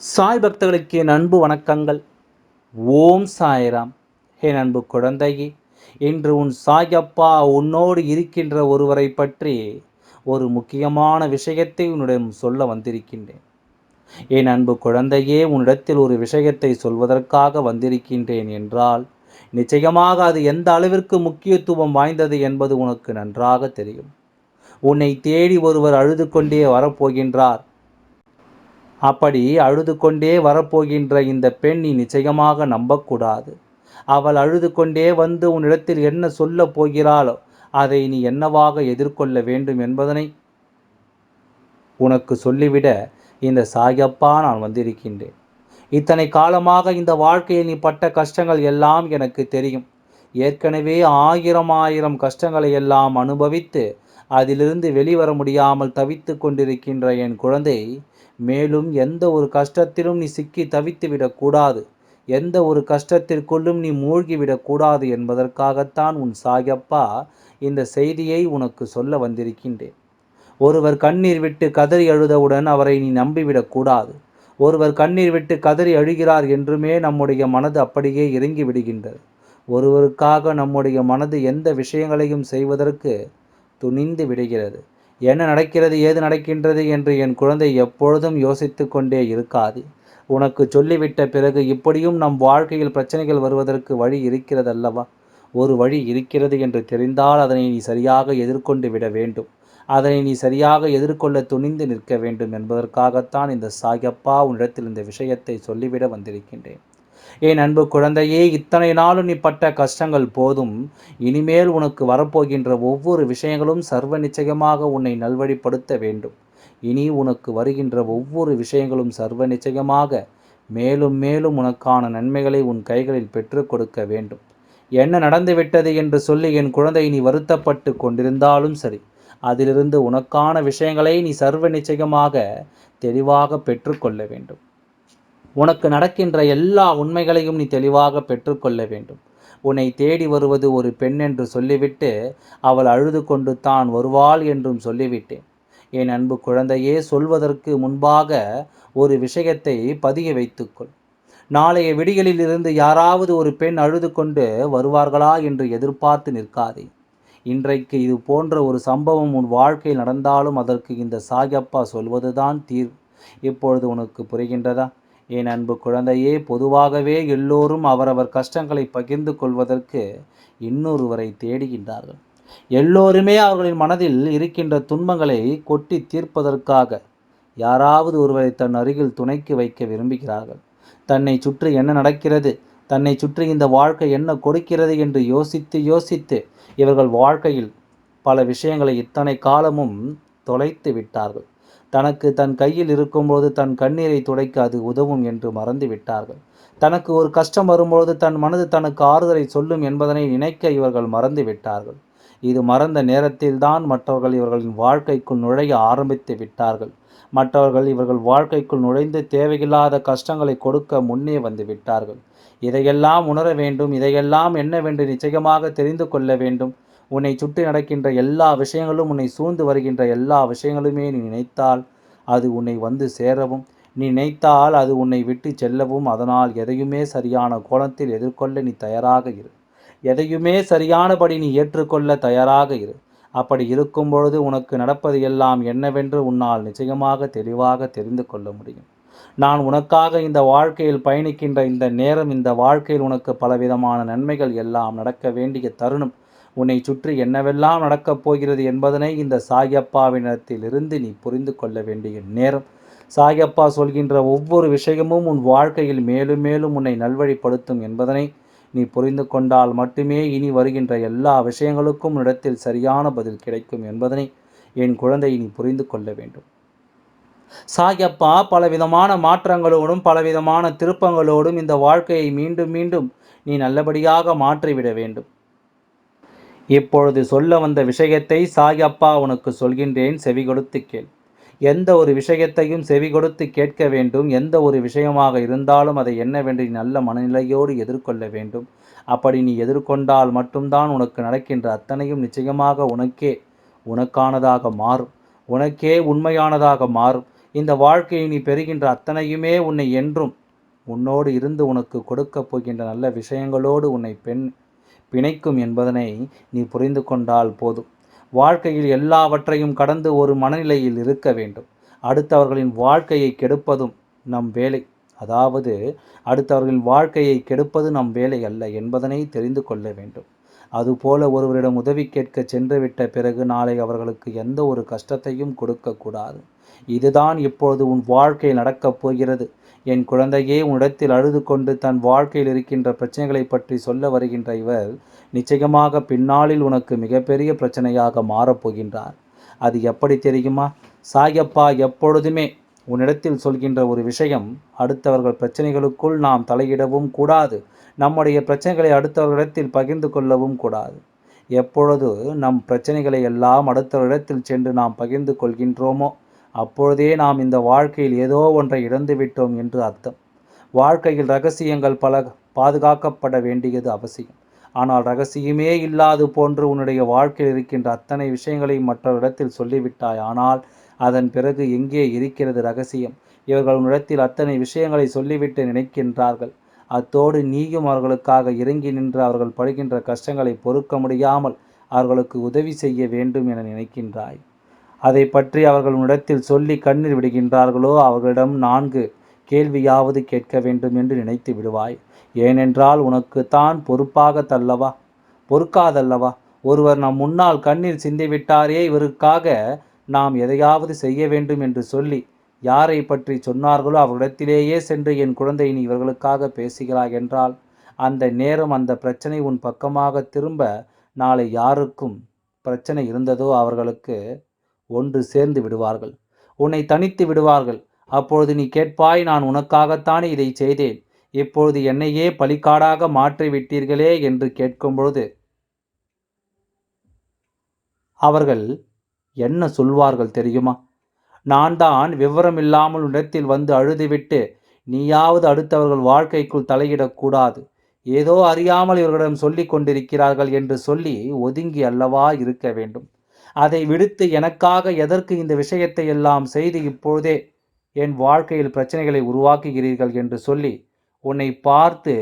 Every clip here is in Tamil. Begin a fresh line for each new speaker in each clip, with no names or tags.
சாய் பக்தர்களுக்கு என் அன்பு வணக்கங்கள். ஓம் சாய்ராம். என் அன்பு குழந்தையே இன்று உன் சாயப்பா உன்னோடு இருக்கின்ற ஒருவரை பற்றி ஒரு முக்கியமான விஷயத்தை உன்னிடம் சொல்ல வந்திருக்கின்றேன். என் அன்பு குழந்தையே உன்னிடத்தில் ஒரு விஷயத்தை சொல்வதற்காக வந்திருக்கின்றேன் என்றால் நிச்சயமாக அது எந்த அளவிற்கு முக்கியத்துவம் வாய்ந்தது என்பது உனக்கு நன்றாக தெரியும். உன்னை தேடி ஒருவர் அழுது கொண்டே வரப்போகின்றார். அப்படி அழுது கொண்டே வரப்போகின்ற இந்த பெண் நீ நிச்சயமாக நம்பக்கூடாது. அவள் அழுது கொண்டே வந்து உன்னிடத்தில் என்ன சொல்லப் போகிறாளோ அதை நீ என்னவாக எதிர்கொள்ள வேண்டும் என்பதனை உனக்கு சொல்லிவிட இந்த சாயப்பா நான் வந்திருக்கின்றேன். இத்தனை காலமாக இந்த வாழ்க்கையில் நீ பட்ட கஷ்டங்கள் எல்லாம் எனக்கு தெரியும். ஏற்கனவே ஆயிரம் ஆயிரம் கஷ்டங்களை எல்லாம் அனுபவித்து அதிலிருந்து வெளிவர முடியாமல் தவித்து கொண்டிருக்கின்ற என் குழந்தை மேலும் எந்த ஒரு கஷ்டத்திலும் நீ சிக்கி தவித்து விடக்கூடாது. எந்த ஒரு கஷ்டத்திற்குள்ளும் நீ மூழ்கிவிடக்கூடாது என்பதற்காகத்தான் உன் சாயப்பா இந்த செய்தியை உனக்கு சொல்ல வந்திருக்கின்றேன். ஒருவர் கண்ணீர் விட்டு கதறி அழுதவுடன் அவரை நீ நம்பிவிடக்கூடாது. ஒருவர் கண்ணீர் விட்டு கதறி அழுகிறார் என்றுமே நம்முடைய மனது அப்படியே இறங்கி விடுகின்றது ஒருவருக்காக நம்முடைய மனது எந்த விஷயங்களையும் செய்வதற்கு துணிந்து விடுகிறது. என்ன நடக்கிறது ஏது நடக்கின்றது என்று என் குழந்தை எப்பொழுதும் யோசித்து கொண்டே இருக்காது. உனக்கு சொல்லிவிட்ட பிறகு இப்படியும் நம் வாழ்க்கையில் பிரச்சனைகள் வருவதற்கு வழி இருக்கிறதல்லவா? ஒரு வழி இருக்கிறது என்று தெரிந்தால் அதனை நீ சரியாக எதிர்கொண்டு விட வேண்டும். அதனை நீ சரியாக எதிர்கொள்ள துணிந்து நிற்க வேண்டும் என்பதற்காகத்தான் இந்த சாயப்பா உன்னிடத்தில் இந்த விஷயத்தை சொல்லிவிட வந்திருக்கின்றேன். என் அன்பு குழந்தையே இத்தனை நாளும் நீ பட்ட கஷ்டங்கள் போதும். இனிமேல் உனக்கு வரப்போகின்ற ஒவ்வொரு விஷயங்களும் சர்வ நிச்சயமாக உன்னை நல்வழிப்படுத்த வேண்டும். இனி உனக்கு வருகின்ற ஒவ்வொரு விஷயங்களும் சர்வ நிச்சயமாக மேலும் மேலும் உனக்கான நன்மைகளை உன் கைகளில் பெற்றுக் கொடுக்க வேண்டும். என்ன நடந்துவிட்டது என்று சொல்லி என் குழந்தை நீ வருத்தப்பட்டு கொண்டிருந்தாலும் சரி அதிலிருந்து உனக்கான விஷயங்களை நீ சர்வ நிச்சயமாக தெளிவாக பெற்றுக்கொள்ள வேண்டும். உனக்கு நடக்கின்ற எல்லா உண்மைகளையும் நீ தெளிவாக பெற்றுக்கொள்ள வேண்டும். உன்னை தேடி வருவது ஒரு பெண் என்று சொல்லிவிட்டு அவள் அழுது கொண்டு தான் வருவாள் என்றும் சொல்லிவிட்டேன். என் அன்பு குழந்தையே சொல்வதற்கு முன்பாக ஒரு விஷயத்தை பதிய வைத்துக்கொள். நாளைய விடிகளில் இருந்து யாராவது ஒரு பெண் அழுது கொண்டு வருவார்களா என்று எதிர்பார்த்து நிற்காதே. இன்றைக்கு இது போன்ற ஒரு சம்பவம் உன் வாழ்க்கையில் நடந்தாலும் அதற்கு இந்த சாயப்பா சொல்வதுதான் தீர்வு. இப்பொழுது உனக்கு புரிகின்றதா? என் அன்பு குழந்தையே பொதுவாகவே எல்லோரும் அவரவர் கஷ்டங்களை பகிர்ந்து கொள்வதற்கு இன்னொருவரை தேடுகின்றார்கள். எல்லோருமே அவர்களின் மனதில் இருக்கின்ற துன்பங்களை கொட்டி தீர்ப்பதற்காக யாராவது ஒருவரை தன் அருகில் துணைக்கு வைக்க விரும்புகிறார்கள். தன்னை சுற்றி என்ன நடக்கிறது? தன்னை சுற்றி இந்த வாழ்க்கை என்ன கொடுக்கிறது என்று யோசித்து யோசித்து இவர்கள் வாழ்க்கையில் பல விஷயங்களை இத்தனை காலமும் தொலைத்து விட்டார்கள். தனக்கு தன் கையில் இருக்கும்போது தன் கண்ணீரை துடைக்க அது உதவும் என்று மறந்து விட்டார்கள் தனக்கு ஒரு கஷ்டம் வரும்பொழுது தன் மனது தனக்கு ஆறுதலை சொல்லும் என்பதனை நினைக்க இவர்கள் மறந்து விட்டார்கள் இது மறந்த நேரத்தில்தான் மற்றவர்கள் இவர்களின் வாழ்க்கைக்குள் நுழைய ஆரம்பித்து விட்டார்கள். மற்றவர்கள் இவர்கள் வாழ்க்கைக்குள் நுழைந்து தேவையில்லாத கஷ்டங்களை கொடுக்க முன்னே வந்து விட்டார்கள். இதையெல்லாம் உணர வேண்டும் இதையெல்லாம் என்னவென்று நிச்சயமாக தெரிந்து கொள்ள வேண்டும். உன்னை சுற்றி நடக்கின்ற எல்லா விஷயங்களும் உன்னை சூழ்ந்து வருகின்ற எல்லா விஷயங்களுமே நீ நினைத்தால் அது உன்னை வந்து சேரவும். நீ நினைத்தால் அது உன்னை விட்டு செல்லவும். அதனால் எதையுமே சரியான கோலத்தில் எதிர்கொள்ள நீ தயாராக இரு. எதையுமே சரியானபடி நீ ஏற்றுக்கொள்ள தயாராக இரு. அப்படி இருக்கும் பொழுது உனக்கு நடப்பது எல்லாம் என்னவென்று உன்னால் நிச்சயமாக தெளிவாக தெரிந்து கொள்ள முடியும். நான் உனக்காக இந்த வாழ்க்கையில் பயணிக்கின்ற இந்த நேரம் இந்த வாழ்க்கையில் உனக்கு பலவிதமான நன்மைகள் எல்லாம் நடக்க வேண்டிய தருணம். உன்னை சுற்றி என்னவெல்லாம் நடக்கப் போகிறது என்பதனை இந்த சாயப்பாவினத்திலிருந்து நீ புரிந்து கொள்ள வேண்டிய நேரம். சாயப்பா சொல்கின்ற ஒவ்வொரு விஷயமும் உன் வாழ்க்கையில் மேலும் மேலும் உன்னை நல்வழிப்படுத்தும் என்பதனை நீ புரிந்து கொண்டால் மட்டுமே இனி வருகின்ற எல்லா விஷயங்களுக்கும் இடத்தில் சரியான பதில் கிடைக்கும் என்பதனை என் குழந்தை நீ புரிந்து கொள்ள வேண்டும். சாயப்பா பலவிதமான மாற்றங்களோடும் பலவிதமான திருப்பங்களோடும் இந்த வாழ்க்கையை மீண்டும் மீண்டும் நீ நல்லபடியாக மாற்றிவிட வேண்டும். இப்பொழுது சொல்ல வந்த விஷயத்தை சாயப்பா உனக்கு சொல்கின்றேன் செவி கொடுத்து கேள். எந்த ஒரு விஷயத்தையும் செவி கொடுத்து கேட்க வேண்டும். எந்த ஒரு விஷயமாக இருந்தாலும் அதை என்னவென்று நல்ல மனநிலையோடு எதிர்கொள்ள வேண்டும். அப்படி நீ எதிர்கொண்டால் மட்டும்தான் உனக்கு நடக்கின்ற அத்தனையும் நிச்சயமாக உனக்கே உனக்கானதாக மாறும். உனக்கே உண்மையானதாக மாறும். இந்த வாழ்க்கையை நீ பெறுகின்ற அத்தனையுமே உன்னை என்றும் உன்னோடு இருந்து உனக்கு கொடுக்கப் போகின்ற நல்ல விஷயங்களோடு உன்னை பெண் பிணைக்கும் என்பதனை நீ புரிந்து கொண்டால் போதும். வாழ்க்கையில் எல்லாவற்றையும் கடந்து ஒரு மனநிலையில் இருக்க வேண்டும். அடுத்தவர்களின் வாழ்க்கையை கெடுப்பதும் நம் வேலை. அதாவது அடுத்தவர்களின் வாழ்க்கையை கெடுப்பது நம் வேலை அல்ல என்பதனை தெரிந்து கொள்ள வேண்டும். அதுபோல ஒருவரிடம் உதவி கேட்க சென்றுவிட்ட பிறகு நாளை அவர்களுக்கு எந்த ஒரு கஷ்டத்தையும் கொடுக்கக்கூடாது. இதுதான் இப்பொழுது உன் வாழ்க்கையில் நடக்கப் போகிறது. என் குழந்தையே உன்னிடத்தில் அழுது கொண்டு தன் வாழ்க்கையில் இருக்கின்ற பிரச்சனைகளை பற்றி சொல்ல வருகின்ற இவர் நிச்சயமாக பின்னாளில் உனக்கு மிகப்பெரிய பிரச்சனையாக மாறப்போகின்றார் அது எப்படி தெரியுமா? சாயப்பா எப்பொழுதுமே உன்னிடத்தில் சொல்கின்ற ஒரு விஷயம் அடுத்தவர்கள் பிரச்சனைகளுக்குள் நாம் தலையிடவும் கூடாது. நம்முடைய பிரச்சனைகளை அடுத்தவர்களிடத்தில் பகிர்ந்து கொள்ளவும் கூடாது. எப்பொழுது நம் பிரச்சனைகளை எல்லாம் அடுத்தவரிடத்தில் சென்று நாம் பகிர்ந்து கொள்கின்றோமோ அப்பொழுதே நாம் இந்த வாழ்க்கையில் ஏதோ ஒன்றை இழந்துவிட்டோம் என்று அர்த்தம். வாழ்க்கையில் ரகசியங்கள் பல பாதுகாக்கப்பட வேண்டியது அவசியம். ஆனால் ரகசியமே இல்லாது போன்று உன்னுடைய வாழ்க்கையில் இருக்கின்ற அத்தனை விஷயங்களையும் மற்றவரிடத்தில் சொல்லிவிட்டாய். ஆனால் அதன் பிறகு எங்கே இருக்கிறது ரகசியம்? இவர்கள் உன்னிடத்தில் அத்தனை விஷயங்களை சொல்லிவிட்டு நினைக்கின்றார்கள். அத்தோடு நீயும் அவர்களுக்காக இறங்கி நின்று அவர்கள் படுகின்ற கஷ்டங்களை பொறுக்க முடியாமல் அவர்களுக்கு உதவி செய்ய வேண்டும் என நினைக்கின்றாய். அதை பற்றி அவர்கள் உன்னிடத்தில் சொல்லி கண்ணீர் விடுகின்றார்களோ அவர்களிடம் நான்கு கேள்வியாவது கேட்க வேண்டும் என்று நினைத்து விடுவாய். ஏனென்றால் உனக்கு தான் பொறுப்பாக தள்ளவா பொறுக்காதல்லவா? ஒருவர் நம் முன்னால் கண்ணீர் சிந்திவிட்டாரே இவருக்காக நாம் எதையாவது செய்ய வேண்டும் என்று சொல்லி யாரை பற்றி சொன்னார்களோ அவரிடத்திலேயே சென்று என் குழந்தை நீ இவர்களுக்காக பேசுகிறாய் என்றால் அந்த நேரம் அந்த பிரச்சனை உன் பக்கமாக திரும்ப நாளை யாருக்கும் பிரச்சனை இருந்ததோ அவர்களுக்கு ஒன்று சேர்ந்து விடுவார்கள். உன்னை தனித்து விடுவார்கள். அப்பொழுது நீ கேட்பாய் நான் உனக்காகத்தானே இதை செய்தேன். இப்பொழுது என்னையே பலிக்காடாக மாற்றி விட்டீர்களே என்று கேட்கும் பொழுது அவர்கள் என்ன சொல்வார்கள் தெரியுமா? நான் தான் விவரம் இல்லாமல் இடத்தில் வந்து அழுதுவிட்டு நீயாவது அடுத்தவர்கள் வாழ்க்கைக்குள் தலையிடக்கூடாது. ஏதோ அறியாமல் இவர்களிடம் சொல்லிக் கொண்டிருக்கிறார்கள் என்று சொல்லி ஒதுங்கி அல்லவா இருக்க வேண்டும். அதை விடுத்து எனக்காக எதற்கு இந்த விஷயத்தை எல்லாம் செய்து இப்பொழுதே என் வாழ்க்கையில் பிரச்சனைகளை உருவாக்குகிறீர்கள் என்று சொல்லி உன்னை பார்த்து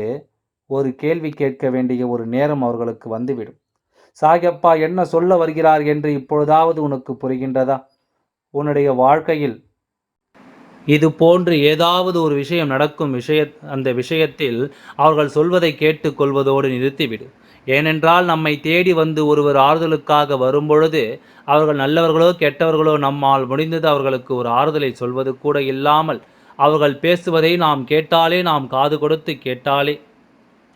ஒரு கேள்வி கேட்க வேண்டிய ஒரு நேரம் அவர்களுக்கு வந்துவிடும். சாகப்பா என்ன சொல்ல வருகிறார் என்று இப்பொழுதாவது உனக்கு புரிகின்றதா? உன்னுடைய வாழ்க்கையில் இது போன்று ஏதாவது ஒரு விஷயம் நடக்கும் விஷய அந்த விஷயத்தில் அவர்கள் சொல்வதை கேட்டுக்கொள்வதோடு நிறுத்திவிடு. ஏனென்றால் நம்மை தேடி வந்து ஒருவர் ஆறுதலுக்காக வரும்பொழுது அவர்கள் நல்லவர்களோ கெட்டவர்களோ நம்மால் முடிந்தது அவர்களுக்கு ஒரு ஆறுதலை சொல்வது கூட இல்லாமல் அவர்கள் பேசுவதை நாம் கேட்டாலே நாம் காது கொடுத்து கேட்டாலே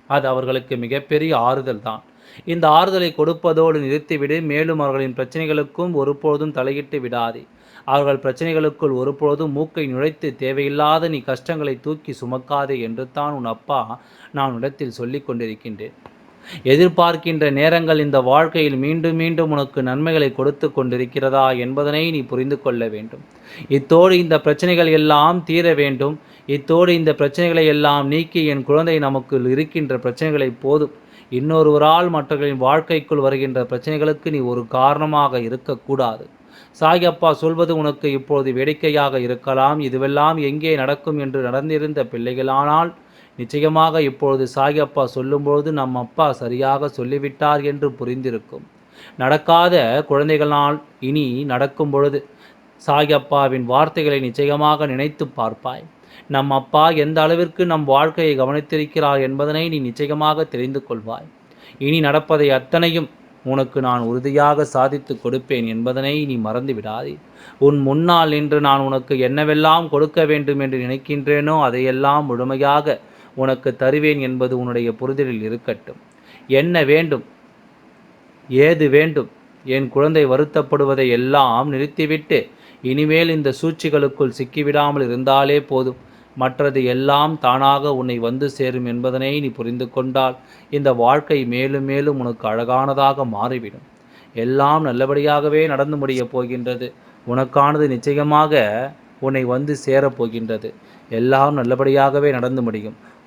அது அவர்களுக்கு மிகப்பெரிய ஆறுதல் தான். இந்த ஆறுதலை கொடுப்பதோடு நிறுத்திவிடு மேலும் அவர்களின் பிரச்சனைகளுக்கும் ஒருபொழுதும் தலையிட்டு விடாதே. அவர்கள் பிரச்சனைகளுக்குள் ஒருபொழுதும் மூக்கை நுழைத்து தேவையில்லாத நீ கஷ்டங்களை தூக்கி சுமக்காதே என்று தான் உன் அப்பா நான் இடத்தில் சொல்லி கொண்டிருக்கின்றேன். எதிர்பார்க்கின்ற நேரங்கள் இந்த வாழ்க்கையில் மீண்டும் மீண்டும் உனக்கு நன்மைகளை கொடுத்து கொண்டிருக்கிறதா என்பதனை நீ புரிந்து கொள்ள வேண்டும். இத்தோடு இந்த பிரச்சனைகள் எல்லாம் தீர வேண்டும். இத்தோடு இந்த பிரச்சனைகளை எல்லாம் நீக்கி என் குழந்தை நமக்கு இருக்கின்ற பிரச்சனைகளை போதும். இன்னொருவரால் மற்றவர்களின் வாழ்க்கைக்குள் வருகின்ற பிரச்சனைகளுக்கு நீ ஒரு காரணமாக இருக்கக்கூடாது. சாயப்பா சொல்வது உனக்கு இப்பொழுது வேடிக்கையாக இருக்கலாம். இதுவெல்லாம் எங்கே நடக்கும் என்று நடந்திருந்த பிள்ளைகளானால் நிச்சயமாக இப்பொழுது சாயப்பா சொல்லும்பொழுது நம் அப்பா சரியாக சொல்லிவிட்டார் என்று புரிந்திருக்கும். நடக்காத குழந்தைகளால் இனி நடக்கும் பொழுது சாயப்பாவின் வார்த்தைகளை நிச்சயமாக நினைத்து பார்ப்பாய். நம் அப்பா எந்த அளவிற்கு நம் வாழ்க்கையை கவனித்திருக்கிறார் என்பதனை நீ நிச்சயமாக தெரிந்து கொள்வாய். இனி நடப்பதை அத்தனையும் உனக்கு நான் உறுதியாக சாதித்து கொடுப்பேன் என்பதனை நீ மறந்து விடாதே. உன் முன்னால் நின்று நான் உனக்கு என்னவெல்லாம் கொடுக்க வேண்டும் என்று நினைக்கின்றேனோ அதையெல்லாம் முழுமையாக உனக்கு தருவேன் என்பது உன்னுடைய புரிதலில் இருக்கட்டும். என்ன வேண்டும்? ஏது வேண்டும்? என் குழந்தை வருத்தப்படுவதை எல்லாம் நிறுத்திவிட்டு இனிமேல் இந்த சூழ்ச்சிகளுக்குள் சிக்கிவிடாமல் இருந்தாலே போதும். மற்றது எல்லாம் தானாக உன்னை வந்து சேரும் என்பதனை நீ புரிந்து கொண்டால் இந்த வாழ்க்கை மேலும் மேலும் உனக்கு அழகானதாக மாறிவிடும். எல்லாம் நல்லபடியாகவே நடந்து முடியப் போகின்றது. உனக்கானது நிச்சயமாக உன்னை வந்து சேரப்போகின்றது எல்லாம் நல்லபடியாகவே நடந்து முடியும்.